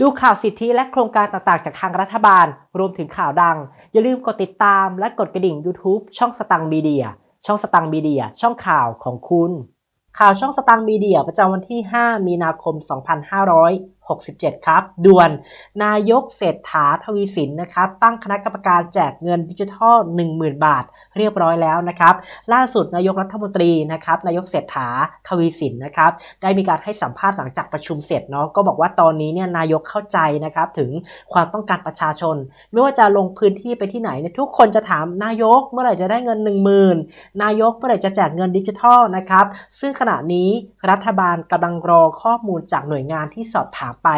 ดูข่าวสิทธิและโครงการต่างๆ จากทางรัฐบาล รวมถึงข่าวดัง อย่าลืมกดติดตามและกดกระดิ่ง YouTube ช่องสตังมีเดีย ช่องสตังมีเดีย ช่องข่าวของคุณ ข่าวช่องสตังมีเดียประจำวันที่ 5 มีนาคม 2500 67 ครับ ด่วนนายกเศรษฐาทวีสินนะครับ ตั้งคณะกรรมการแจกเงินดิจิทัล 10,000 บาท เรียบร้อยแล้วนะครับ ล่าสุดนายกรัฐมนตรีนะครับนายกเศรษฐาทวีสินนะครับ ได้มีการให้สัมภาษณ์หลังจากประชุมเสร็จเนาะก็บอกว่าตอนนี้เนี่ยนายกเข้าใจนะครับถึงความต้องการประชาชน ไม่ว่าจะลงพื้นที่ไปที่ไหนเนี่ยทุกคนจะถามนายกเมื่อไหร่จะได้เงิน 1 0,000 นายกเมื่อไหร่จะแจกเงินดิจิทัลนะครับ ซึ่งขณะนี้รัฐบาลกำลังรอข้อมูลจากหน่วยงานที่สอบถามไป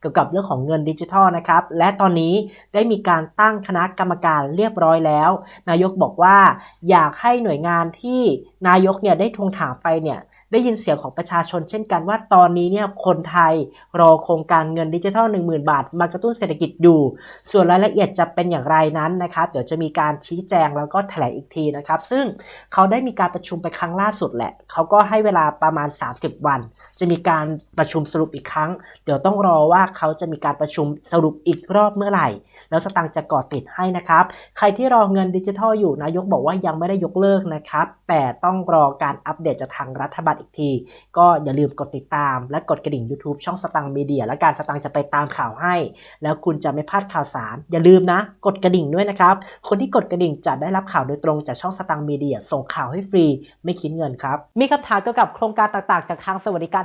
เกี่ยวกับเรื่องของเงินดิจิทัลนะครับ และตอนนี้ได้มีการตั้งคณะกรรมการเรียบร้อยแล้ว นายกบอกว่าอยากให้หน่วยงานที่นายกเนี่ยได้ทวงถามไปเนี่ยได้ยินเสียงของประชาชนเช่นกันว่าตอนนี้เนี่ยคนไทยรอโครงการเงินดิจิทัล 10,000 บาท มากระตุ้นเศรษฐกิจอยู่ ส่วนรายละเอียดจะเป็นอย่างไรนั้นนะครับเดี๋ยวจะมีการชี้แจงแล้วก็แถลงอีกทีนะครับ ซึ่งเขาได้มีการประชุมไปครั้งล่าสุดแหละ เขาก็ให้เวลาประมาณ 30 วัน จะมีการประชุมสรุปอีกครั้ง เดี๋ยวต้องรอว่าเขาจะมีการประชุมสรุปอีกรอบเมื่อไหร่ แล้วสตังค์จะก่อติดให้นะครับ ใครที่รอเงินดิจิทัลอยู่นายกบอกว่ายังไม่ได้ยกเลิกนะครับ แต่ต้องรอการอัปเดตจากทางรัฐบาลอีกที ก็อย่าลืมกดติดตาม และกดกระดิ่ง YouTube ช่องสตังค์มีเดีย และการสตังค์จะไปตามข่าวให้ แล้วคุณจะไม่พลาดข่าวสาร อย่าลืมนะ กดกระดิ่งด้วยนะครับ คนที่กดกระดิ่งจะได้รับข่าวโดยตรงจากช่องสตังค์มีเดีย ส่งข่าวให้ฟรี ไม่คิดเงินครับ มีคำถามเกี่ยวกับโครงการต่างๆ จากทางสวัสดิการ